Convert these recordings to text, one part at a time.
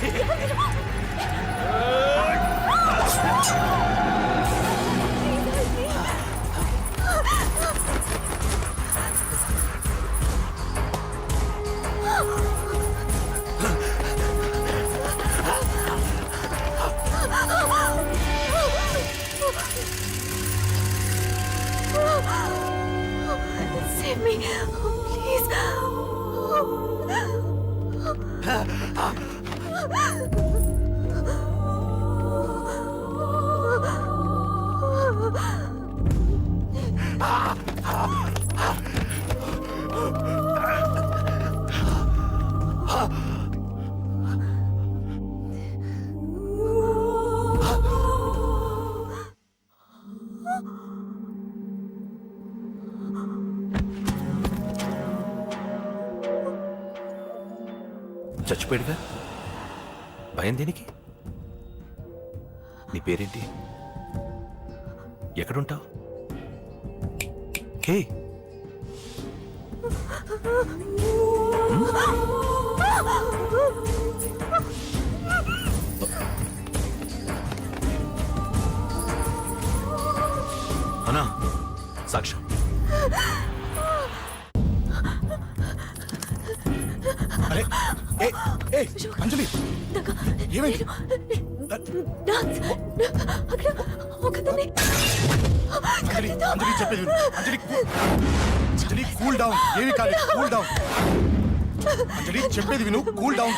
你干什么？చచ్చిపోయాడుగా? భయం దేనికి? నీ పేరేంటి? అనా సాక్ష్యం. అరే ఏ ఏ అంజలి! ఏమైంది? అక్కడ అంజలి అంజలి చెప్పేది. అంజలి అంజలి కూల్ డౌన్ ఏమి కాదు కూల్ డౌన్ అంజలి చెప్పేది విను కూల్ డౌన్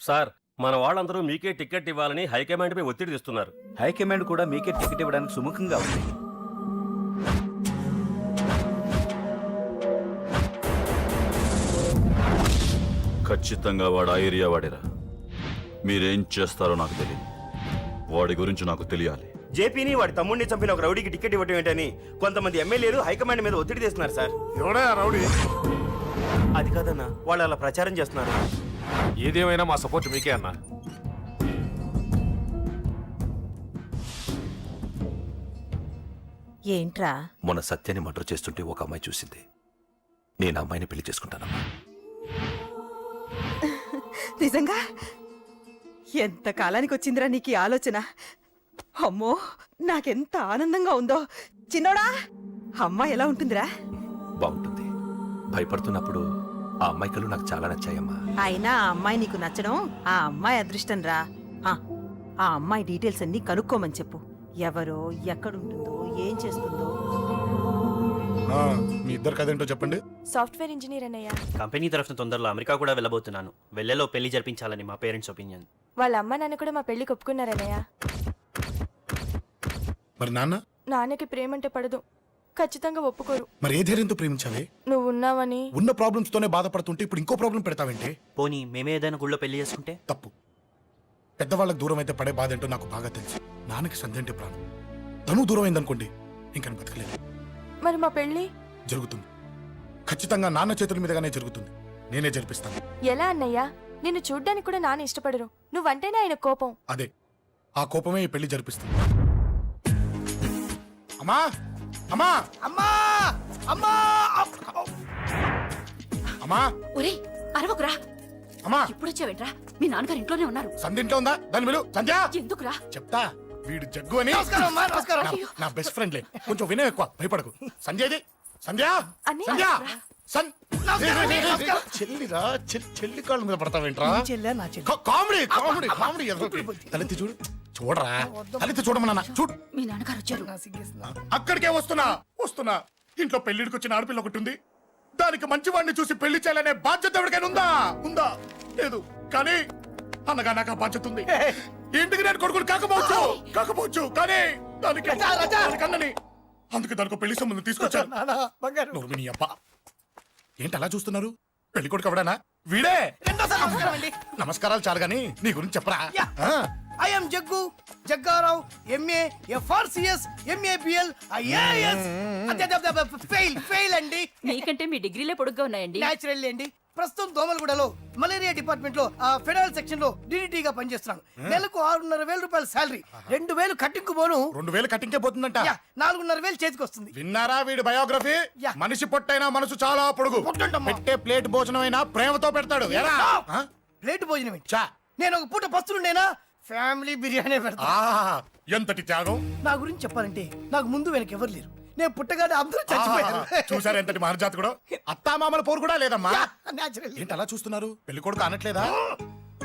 సార్ మన వాళ్ళందరూ మీకే టికెట్ ఇవ్వాలని హైకమాండ్ పై ఒత్తిడి తెస్తున్నారు. హైకమాండ్ కూడా మీకే టికెట్ ఇవ్వడానికి సుముఖంగా ఉంది. ఖచ్చితంగా వాడు ఆ ఏరియా వాడేరా. మీరేం చేస్తారో నాకు తెలియదు. వాడి గురించి నాకు తెలియాలి. జేపీని వాడి తమ్ముడిని చంపిన ఒక రౌడీకి టికెట్ ఇవ్వటం ఏంటని కొంతమంది ఎమ్మెల్యేలు హైకమాండ్ మీద ఒత్తిడి తెస్తున్నారు సార్. ఎవడా రౌడీ? అది కాదన్నా వాళ్ళు అలా ప్రచారం చేస్తున్నారు. ఏదేమైనా మా సపోర్ట్ మీకే అన్నా. ఏంట్రా? మొన్న సత్యాన్ని మర్డర్ చేస్తుంటే ఒక అమ్మాయి చూసింది. నేను ఆ అమ్మాయిని పెళ్ళి చేసుకుంటానమ్మా. నిజంగా? ఎంత కాలానికి వచ్చిందిరా నీకు ఈ ఆలోచన? అమ్మో నాకెంత ఆనందంగా ఉందో. చిన్నోడా అమ్మ ఎలా ఉంటుందిరా? బాగుంటుంది. భయపడుతున్నప్పుడు ఆ అమ్మాయి కళ్ళు నాకు చాలా నచ్చాయమ్మా. అయినా ఆ అమ్మాయి నీకు నచ్చడం ఆ అమ్మాయి అదృష్టం రా ఆ, ఆ అమ్మాయి డీటెయిల్స్ అన్ని కనుక్కోమని చెప్పు. ఎవరో ఎక్కడుంటుందో ఏం చేస్తుందో. ఆ, మీ ఇద్దరు కదేంటో చెప్పండి. సాఫ్ట్వేర్ ఇంజనీర్ అన్నయ్య. కంపెనీ తరఫున తొందరలో అమెరికా కూడా వెళ్ళబోతున్నాను. వెళ్ళేలో పెళ్ళి జరిపించాలని మా పేరెంట్స్ ఒపీనియన్. వాళ్ళ అమ్మ నాన్న కూడా మా పెళ్ళికి ఒప్పుకున్నారన్నయ్య మరి నాన్న? నాన్నకి ప్రేమంటే పడదు. ఖచ్చితంగా ఒప్పుకోరు. మరి ఏ ధైర్యంతో ప్రేమించావే? నువ్వు ఉన్నావని ఉన్న ప్రాబ్లమ్స్ తోనే బాధపడుతుంటే ఇప్పుడు ఇంకో ప్రాబ్లం పెడతావేంటి? పోనీ మేమే ఏదైనా గుళ్ళో పెళ్ళి చేసుకుంటే? తప్పు. పెద్దవాళ్ళకి దూరం అయితే పడే బాధ ఏంటో నాకు బాగా తెలుసు. నాన్నకి సంధి అంటే ప్రాణం. తను దూరం అయిందనుకోండి ఇంకా బతకలేదు. మరి మా పెళ్ళి జరుగుతుంది. ఖచ్చితంగా నాన్న చేతుల మీదగానే జరుగుతుంది. నేనే జరిపిస్తాను. ఎలా అన్నయ్య? నిన్ను చూడ్డానికి కూడా నాన్న ఇష్టపడరు. నువ్వంటేనే ఆయన కోపం. అదే. ఆ కోపమే ఈ పెళ్ళి జరిపిస్తుంది. అమ్మా! అమ్మా! అమ్మా! అమ్మా! అమ్మా! ఒరే అరవకురా. అమ్మా! ఇప్పుడు వచ్చావేంట్రా మీ నాన్నగారు ఇంట్లోనే ఉన్నారు. సంధ్య ఉందా? దాని విలు. సంధ్య! ఎందుకురా? చెప్తా వీడు జగ్గు అని. నా- నా బెస్ట్ ఫ్రెండ్లే కొంచెం వినయం ఎక్కువ భయపడకు. సంధ్యది? సంధ్య! అన్నయ్య, సంధ్య! రా. సన్ చెల్లిరా చెల్లి చెల్లి కాళ్ళ మీద పడతావేంట్రా? కా- కామెడీ కామెడీ కామెడీ. ఎదరొకటి. తలెత్తి చూడు. చూడరా. చూడమన్నా చూడు. మీ నాన్నగారు వచ్చారు. అక్కడికే వస్తున్నా. వస్తున్నా. ఇంట్లో పెళ్ళిడికి వచ్చిన ఆడపిల్ల ఒకటి ఉంది. దానికి మంచివాడిని చూసి పెళ్ళి చేయాలనే బాధ్యత ఎవరికైనా ఉందా? ఉందా? లేదు. కానీ అన్నగా నాకు ఆ బాధ్యత ఉంది. ఇంటికి నేను కొడుకుని కాకపోవచ్చు? కాకపోవచ్చు. కానీ దానికి దానికి అన్నని. అందుకే దానికి పెళ్ళి సంబంధం తీసుకొచ్చారు. అప్ప ఏంటి అలా చూస్తున్నారు? పెళ్ళి కొడుకు ఎవడానా? వీడే. నమస్కారాలు చాలు గాని నీ గురించి చెప్పరా? ఆ, I'm Jaggu Jaggarao MA FRCS MABL IAS fail fail అండి. మీకంటే మీ డిగ్రీలే పొడుగ్గా ఉన్నాయండి. న్యాచురల్ అండి. ప్రస్తుతం దోమలగూడలో మలేరియా డిపార్ట్మెంట్లో ఆ ఫెడరల్ సెక్షన్లో DDT గా పనిచేస్తున్నాను. నెలకు ఆరున్నర వేల రూపాయల శాలరీ. రెండు వేలు కట్టింకు పోను. రెండు వేలు కట్టింకే పోతుందంట. నాలుగున్నర వేలు చేతికి వస్తుంది విన్నారా వీడి బయోగ్రఫీ? యా. మనిషి పొట్టైనా మనసు చాలా పొడుగు. పెట్టే ప్లేట్ భోజనం అయినా ప్రేమతో పెడతాడు? ప్లేట్ భోజనం ఏంటి చా. నేను ఒక పూట పస్తులుండేనా? ఫ్యామిలీ బిర్యానీ పెడతా. ఎంతటి త్యాగం? నా గురించి చెప్పాలంటే నాకు ముందు వెనక ఎవరు లేరు. నేను పుట్టగానే అందరూ చచ్చిపోయారు. చూసారు ఎంతటి మహర్జాత్ కూడా? అత్తామామల పోరు కూడా లేదమ్మా. ఏంటి అలా చూస్తున్నారు? పెళ్ళి కొడుకు అనట్లేదా?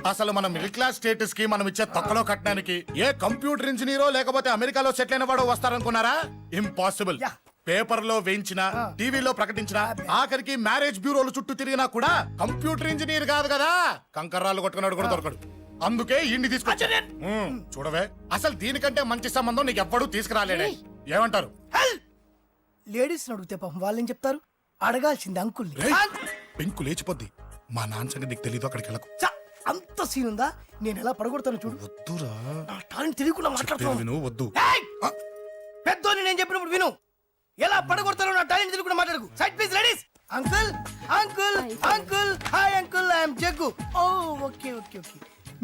అసలు మన మిడిల్ క్లాస్ స్టేటస్కి మనం ఇచ్చే తొక్కలో కట్టడానికి ఏ కంప్యూటర్ ఇంజనీరో లేకపోతే అమెరికాలో సెటిల్ అయిన వాడు వస్తారనుకున్నారా? ఇంపాసిబుల్. పేపర్లో వేయించిన టీవీలో ప్రకటించిన ఆఖరికి మ్యారేజ్ బ్యూరోలు చుట్టూ తిరిగినా కూడా కంప్యూటర్ ఇంజనీర్ కాదు కదా? కంకర్రాలు కొట్టుకున్నాడు కూడా దొరకడు. అందుకే ఇండి తీసుకొచ్చా ఉమ్, చూడవే. అసలు దీనికంటే మంచి సంబంధం నీకు ఎవ్వడూ తీసుకురాలేడే. ఏమంటారు? లేడీస్ అడిగితే పాపం వాళ్ళేం చెప్తారు? అడగాల్సింది అంకుల్ని. రేయ్, అంక్- పెంకు లేచిపోద్ది. మా నాన్న సంగతి నీకు తెలీదు అక్కడికి వెళ్ళకు. చ, అంత సీన్ ఉందా? నేను ఎలా పడగొడతాను చూడు. వద్దురా. నా టాలెంట్ తెలియకుండా విను వద్దు. ఏయ్! పెద్దోని నేను చెప్పినప్పుడు విను. ఎలా పడగొడతారో నా టాలెంట్ తెలియకుండా మాట్లాడకు. Side please ladies uncle! Uncle! Uncle! Hi uncle! I'm Jaggu oh okay okay okay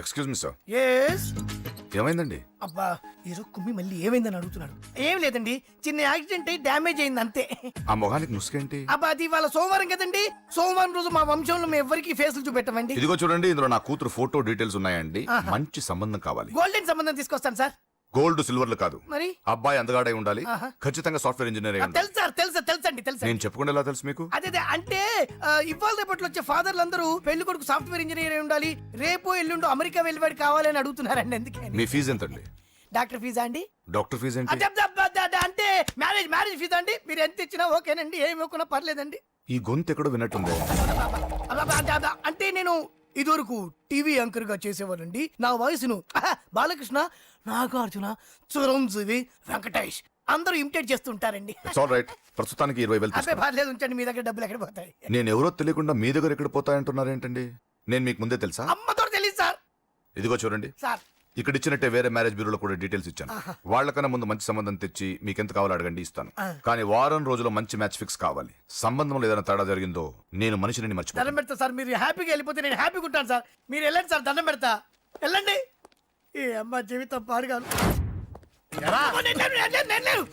excuse me sir yes ఏమైందండి? అబ్బా ఏదో కుమ్మి మళ్ళీ ఏమైందని అడుగుతున్నాడు. ఏం లేదండి చిన్న యాక్సిడెంట్ అయి డ్యామేజ్ అయింది అంతే. ఆ మొహానికి ముసుకేంటి? అబ్బా అది వాళ్ళ సోమవారం కదండి. సోమవారం రోజు మా వంశంలో మేము ఎవరికి ఫేసులు చూపెట్టమండి. ఇదిగో చూడండి ఇందులో నా కూతురు ఫోటో డీటెయిల్స్ ఉన్నాయండి. మంచి సంబంధం కావాలి. గోల్డెన్ సంబంధం తీసుకొస్తాను సార్. గోల్డ్ సిల్వర్లు కాదు. మరి? అబ్బాయి అందగాడై ఉండాలి. ఖచ్చితంగా సాఫ్ట్వేర్ ఇంజనీర్ తెలుసు సార్ తెలుసా తెలుసండి తెలుసండి. నేను చెప్పకుండా ఎలా తెలుసు మీకు? అదే అంటే ఇవాళ రేపట్లో వచ్చే ఫాదర్లు అందరూ పెళ్ళి కొడుకు సాఫ్ట్వేర్ ఇంజనీర్ అయి ఉండాలి. రేపు ఎల్లుండు అమెరికా వెళ్ళివాడు కావాలని అడుగుతున్నారండి అందుకే. మీ ఫీజు ఎంతండి? డాక్టర్ ఫీజా అండి? డాక్టర్ ఫీజు అంటే మ్యారేజ్ మ్యారేజ్ ఫీజా అండి? మీరు ఎంత ఇచ్చినా ఓకేనండి ఏమి ఇవ్వకున్నా పర్లేదండి. ఈ గొంతు ఎక్కడో అదే, అంటే నేను ఇదివరకు టీవీ యాంకర్గా చేసేవాడండి నా వయసును బాలకృష్ణ నాగార్జున చిరంజీవి వెంకటేష్ అందరూ ఇమిటేట్ చేస్తుంటారండి. ఆల్ రైట్ ప్రస్తుతానికి ఇరవై వేలు పర్లేదు ఉంచండి మీ దగ్గర డబ్బులు ఎక్కడ పోతాయి? నేను ఎవరో తెలియకుండా మీ దగ్గర ఎక్కడ పోతాయంటున్నారు ఏంటండి నేను మీకు ముందే తెలుసా? అమ్మతో తెలియదు సార్. ఇదిగో చూడండి. సార్. ఇక్కడ ఇచ్చినట్టే వేరే మ్యారేజ్ బ్యూరోలో కూడా డీటెయిల్స్ ఇచ్చాను. వాళ్ళకన్నా ముందు మంచి సంబంధం తెచ్చి మీకు ఎంత కావాలో అడగండి ఇస్తాను. కానీ వారం రోజుల్లో మంచి మ్యాచ్ ఫిక్స్ కావాలి. సంబంధంలో ఏదైనా తేడా జరిగిందో నేను మనిషిని దండం మర్చిపోతాను పెడతా సార్ మీరు హ్యాపీగా వెళ్ళిపోతే నేను హ్యాపీగా ఉంటాను సార్. మీరు వెళ్ళండి సార్ దండం పెడతా. వెళ్ళండి. ఈ అమ్మ జీవితం పాడుగాను లేను.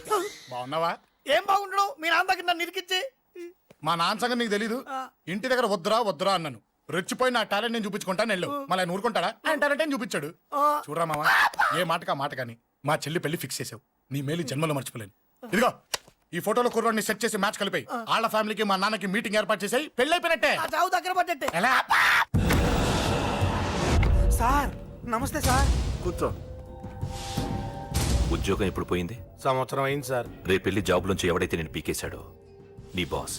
బాగున్నావా? ఏం బాగుండడం? మీరు అందరికి నన్ను ఇరికిచ్చి. మా నాన్న సంగతి నీకు తెలీదు. ఇంటి దగ్గర వద్దురా వద్దురా అన్నాను. రెచ్చిపోయి నా టాలెంట్ నేను చూపించుకుంటాను వెళ్ళు. మళ్ళీ ఊరుకుంటాడా? ఆయన టాలెంట్ అని చూపించాడు. చూడరా మామ ఏ మాటకా మాట కానీ. మా చెల్లి పెళ్ళి ఫిక్స్ చేసావు. నీ మేలు జన్మలో మర్చిపోలేను. ఇదిగో ఈ ఫోటోలో కుర్రాడిని సెట్ చేసి మ్యాచ్ కలిపాయి. వాళ్ళ ఫ్యామిలీకి మా నాన్నకి మీటింగ్ ఏర్పాటు చేసాయి. పెళ్ళి అయిపోయినట్టే. చావు దగ్గర పడ్డట్టే. ఎలా? సార్ నమస్తే సార్. కూర్చో. ఉద్యోగం ఎప్పుడు పోయింది? సంవత్సరం అయింది సార్. రేపెళ్ళి జాబ్లోంచి ఎవడైతే నేను పీకేశాడో నీ బాస్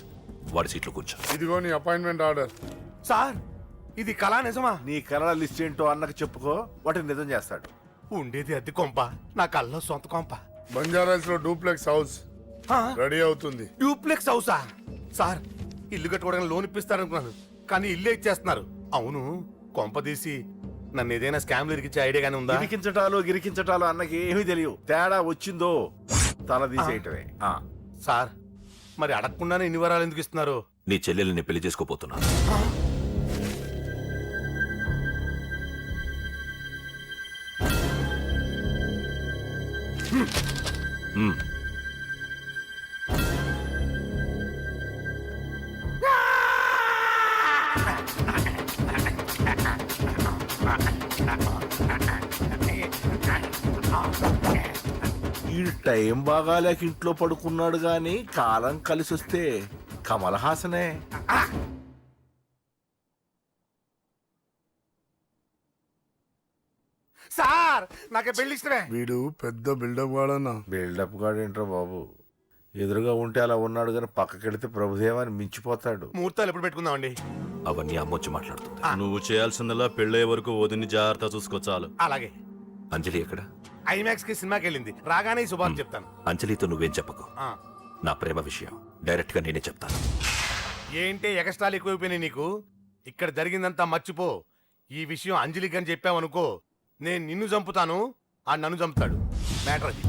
వాడి సీట్లో కూర్చో. ఇదిగో నీ అపాయింట్మెంట్ ఆర్డర్. సార్ ఇది కళా నిజమా? నీ కలల లిస్ట్ ఏంటో అన్నకు చెప్పుకో వాటిని నిజం చేస్తాడు. ఉండేది అద్దె కొంప నా కళ్ళలో సొంత కొంప. బంజారాస్లో డూప్లెక్స్ హౌస్ రెడీ అవుతుంది. డూప్లెక్స్ హౌసా? సార్ ఇల్లు కట్టుకోవడానికి లోన్ ఇప్పిస్తారనుకున్నాను కానీ ఇల్లు ఇచ్చేస్తున్నారు. అవును కొంప తీసి నన్ను ఏదైనా స్కామ్ ఇరికిచ్చే ఐడియా గానీ ఉందా? గిరికించటాలు గిరికించటాలు అన్నకి ఏమీ తెలియవు. తేడా వచ్చిందో తల తీసేయటమే. ఆ. సార్ మరి అడగకుండానే ఇన్ని వరాలు ఎందుకు ఇస్తున్నారు? నీ చెల్లెల్ని పెళ్ళి చేసుకోపోతున్నా ఈ టైం బాగాలేక ఇంట్లో పడుకున్నాడు గాని కాలం కలిసి వస్తే కమల్ హాసనే సార్ నాకే పెళ్ళి ఇష్టమే. వీడు పెద్ద బిల్డప్ వాడన్నా బిల్డప్ గాడు ఏంట్రా బాబు? ఎదురుగా ఉంటే అలా ఉన్నాడు కానీ పక్కకెడితే ప్రభుదేవాన్ని మించిపోతాడు. ముహూర్తాలు ఎప్పుడు పెట్టుకుందామండి? అవన్నీ అమ్మొచ్చి మాట్లాడుతుంది. నువ్వు చేయాల్సిందల్లా పెళ్ళయ్యే వరకు వదిని జాగ్రత్త చూసుకో చాలు. అలాగే. అంజలి ఎక్కడ? ఐమాక్స్కి సినిమాకి వెళ్ళింది రాగానే ఈ శుభాన్ని చెప్తాను. అంజలితో నువ్వేం చెప్పకు. ఆ. నా ప్రేమ విషయం. డైరెక్ట్గా నేనే చెప్తాను. ఏంటి ఎగస్ట్రాలు ఎక్కువైపోయినాయి నీకు? ఇక్కడ జరిగిందంతా మర్చిపో. ఈ విషయం అంజలికి అని చెప్పావనుకో నేను నిన్ను చంపుతాను ఆ నన్ను చంపుతాడు. మ్యాటర్ అది.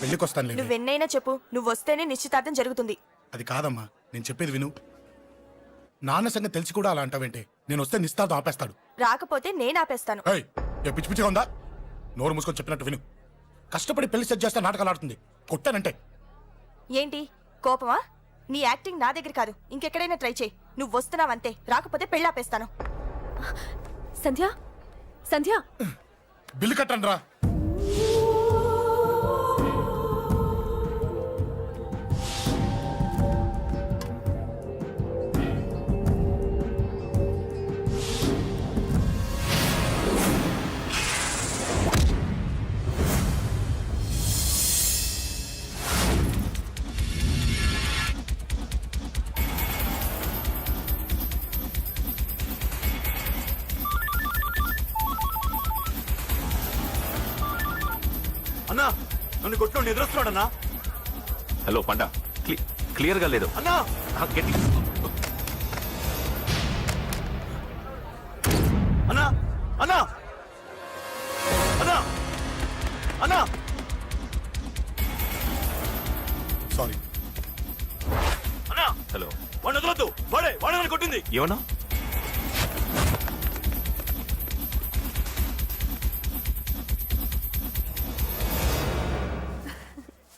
పెళ్ళికి వస్తాను నువ్వెన్నైనా చెప్పు నువ్వు వస్తేనే నిశ్చితార్థం జరుగుతుంది. అది కాదమ్మా నేను చెప్పేది విను. నాన్న సంగతి తెలిసి కూడా అలా అంటావేంటే నేను వస్తే నిస్తాతో ఆపేస్తాడు. రాకపోతే నేను ఆపేస్తాను. ఏయ్ ఏ పిచ్చి పిచ్చిగా ఉందా? నోరు మూసుకొని చెప్పినట్టు విను. కష్టపడి పెళ్ళి సెట్ చేస్తే నాటకాలు ఆడుతుంది. కొట్టానంటే. ఏంటి? కోపమా? నీ యాక్టింగ్ నా దగ్గర కాదు ఇంకెక్కడైనా ట్రై చేయి. నువ్వు వస్తున్నావంతే రాకపోతే పెళ్ళాపేస్తాను. సంధ్య? సంధ్య? బిల్లు కట్టండి రా. నన్ను కొట్టుకోండి ఎదురొస్తున్నాడన్నా హలో పండ. క్లియర్గా లేదు. అన్నా! గట్టి అన్నా! అన్నా! అన్నా! అన్నా! సారీ. అన్నా! హలో. వాడిని వదలొద్దు. వాడే వాడే కొట్టింది. ఏమన్నా?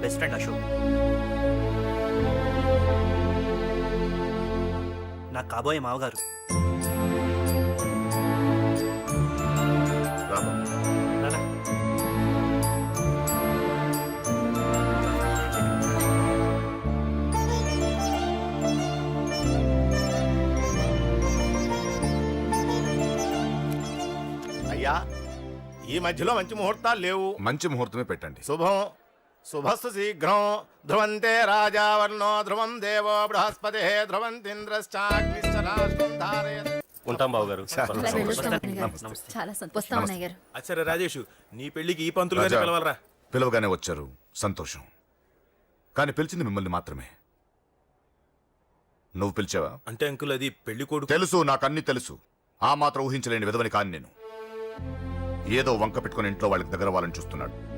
Best friend Ashok. నా కాబోయే మావగారు. రా బాబు. రారా. అయ్యా ఈ మధ్యలో మంచి ముహూర్తాలు లేవు. మంచి ముహూర్తమే పెట్టండి. శుభం. శుభస్సు శీఘ్రం. ధ్రువంతే రాజావర్ణో ధ్రువం దేవో బృహస్పతి ఉంటాం బాబు గారు. చాలా సంతోషం. గారు. అచ్చరే రాజేష్ నీ పెళ్ళికి ఈ పంతులు గారిని పిలవాలరా? పిలవగానే వచ్చారు. సంతోషం. కానీ పిలిచింది మిమ్మల్ని మాత్రమే. నువ్వు పిలిచావా? అంటే అంకుల్ అది పెళ్ళి కొడుకు తెలుసు నాకు అన్ని తెలుసు. ఆ మాత్రం ఊహించలేని విధవని కాని నేను. ఏదో వంక పెట్టుకుని ఇంట్లో వాళ్ళకి దగ్గర వాళ్ళని చూస్తున్నాడు.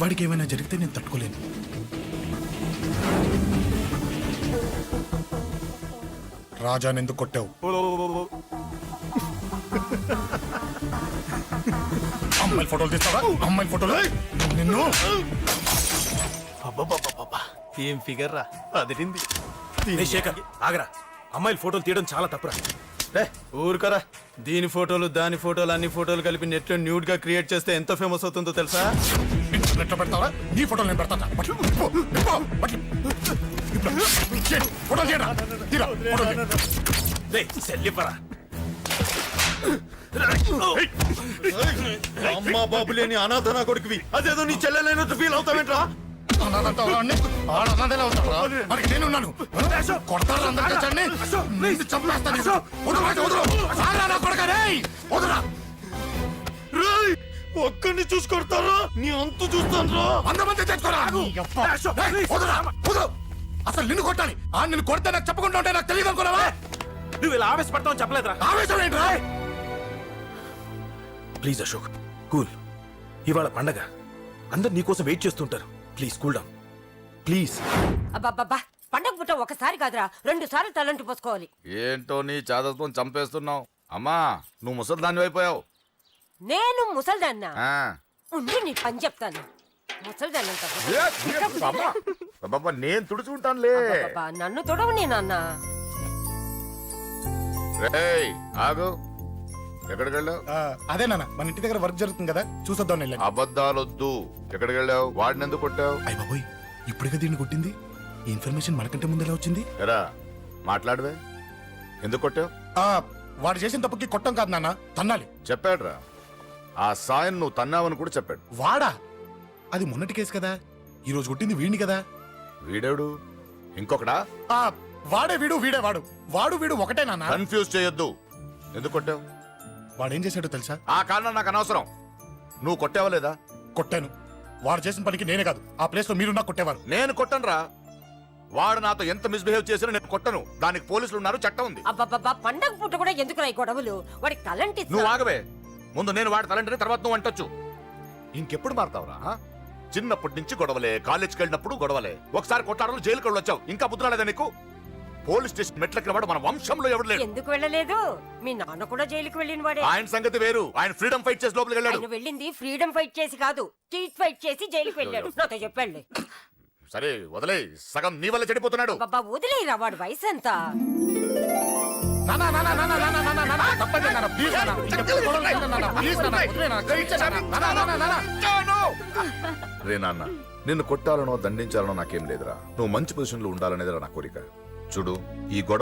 వాడికి ఏమైనా జరిగితే నేను తట్టుకోలేను. రాజాని ఎందుకు కొట్టావు? అమ్మాయిల ఫోటోలు తీస్తావా? అమ్మాయిల ఫోటోలు? నిన్ను. ఏం ఫిగర్ రా? అదిరింది. శేఖర్ ఆగరా. అమ్మాయిల ఫోటోలు తీయడం చాలా తప్పురా. రే ఊరుకరా. దీని ఫోటోలు దాని ఫోటోలు అన్ని ఫోటోలు కలిపి నెట్లో న్యూడ్గా క్రియేట్ చేస్తే ఎంత ఫేమస్ అవుతుందో తెలుసా? ఇంటర్నెట్లో పెడతావా? నీ ఫోటోలు నేను పెడతా బట్లు, బట్లు. ఇప్పుడు చేయండి, ఫోటోలు చేయరా తీరా ఫోటోలు చేయి. సెల్లిపరా అమ్మా బాబు లేని అనాథ నా కొడుకువి. అదేదో నీ చెల్లెలైనట్టు ఫీల్ అవుతావేంట్రా? నేనున్నాను కొడతారు చంపేస్తాను. వదరు, రాజు, వదరు. ఒక్కడిని చూసి కొడతారా నీ అంతు చూస్తాను రా వంద మంది తెచ్చుకోరా. అసలు నిన్ను కొట్టాలి. ఆ నిన్ను కొడితే నాకు చెప్పకుండా ఉంటే నాకు తెలియదు అనుకున్నావా? నువ్వు ఇలా ఆవేశపడతావు చెప్పలేదురా. ఆవేశం ఏంట్రా? ప్లీజ్ అశోక్. కూల్. ఇవాళ పండగ. అందరు నీకోసం వెయిట్ చేస్తుంటారు. Please cool down. ప్లీజ్. అబ్బబ్బబ్బా. పండగ పుట్ట ఒకసారి కాదురా. రెండు సార్లు తలంటి పోసుకోవాలి. ఏంటో నీ చాదత్వం చంపేస్తున్నావు. అమ్మా నువ్వు ముసలి దాన్ని అయిపోయావు నేను ముసల్దాన్నా. ఉండి నీ పని చెప్తాను. ముసల్దాన్నంత నేను తుడుచుకుంటానులే. నన్ను తొడవు నీ నాన్న. రేయ్ ఆగు. ఎక్కడికి వెళ్ళావు? ఆ, అదే నాన్న మన ఇంటి దగ్గర వర్క్ జరుగుతుంది కదా చూసొద్దాం వెళ్ళండి అబద్ధాలొద్దు. ఎక్కడికి వెళ్ళావు? వాడిని ఎందుకు కొట్టావు? అయ్య బాబోయ్ ఇప్పుడుగా దీన్ని కొట్టింది? ఈ ఇన్ఫర్మేషన్ మనకంటే ముందు ఎలా వచ్చింది? ఎరా మాట్లాడవే. ఎందుకు కొట్టావు? ఆ వాడు చేసిన తప్పుకి కొట్టం కాదు నాన్న తన్నాలి. చెప్పాడురా. ఆ సాయం నువ్వు తన్నావని కూడా చెప్పాడు. వాడా? అది మొన్నటి కేసు కదా? ఈ రోజు కొట్టింది వీడిని కదా? వీడేడు ఇంకొకడా? ఆ వాడే వీడు వీడే వాడు. వాడు వీడు ఒకటే నాన్న. కన్ఫ్యూజ్ చేయొద్దు. ఎందుకు కొట్టావు? వాడేం చేశాడో తెలుసా? ఆ కారణం నాకు అనవసరం. నువ్వు కొట్టావా లేదా? కొట్టాను. వాడు చేసిన పనికి నేనే కాదు. ఆ ప్లేస్లో మీరున్నా కొట్టేవారు. నేను కొట్టనురా. వాడు నాతో ఎంత మిస్బిహేవ్ చేసినా నేను కొట్టను. దానికి పోలీసులు ఉన్నారు చట్టం ఉంది. అబ్బబ్బబ్బా పండగ పుట్ట కూడా ఎందుకు ఈ గొడవలు? వాడికి తలంటి నువ్వు ఆగవే. ముందు నేను వాడి తలంటే తర్వాత నువ్వు అంటొచ్చు. ఇంకెప్పుడు మారుతావురా? చిన్నప్పటి నుంచి గొడవలే కాలేజ్కి వెళ్ళినప్పుడు గొడవలే. ఒకసారి కొట్టాడలు జైలుకి వచ్చావు. ఇంకా బుద్ధి రాలేదా నీకు? పోలీస్ స్టేషన్ మెట్లకి వాడు మన వంశంలో ఎవడు లేడు. ఎందుకు వెళ్ళలేదు? మీ నాన్న కూడా జైలుకి వెళ్ళిన వాడే. ఆయన సంగతి వేరు. ఆయన ఫ్రీడమ్ ఫైట్ చేసి లోపలికి వెళ్ళాడు. ఆయన వెళ్ళింది ఫ్రీడమ్ ఫైట్ చేసి కాదు స్ట్రీట్ ఫైట్ చేసి జైలుకి వెళ్ళాడు. నాతో చెప్పండి. సరే వదిలే సగం నీ వల్ల చెడిపోతున్నాడు. బాబా వదిలేరా వాడు వయసు ఎంత నానా నానా నానా నానా తప్పండి నాన్న ప్లీజ్ నాన్న ఇంకెప్పుడు గొడవలు చేయకండి నాన్న ప్లీజ్ నాన్న వదిలే నాన్న క్షమించండి నాన్న రే నాన్న నిన్ను కొట్టాలనో దండించాలనో నాకేం లేదురా. నువ్వు మంచి పొజిషన్లో ఉండాలనేదిరా నా కోరిక. చూడు ఈ గొడవ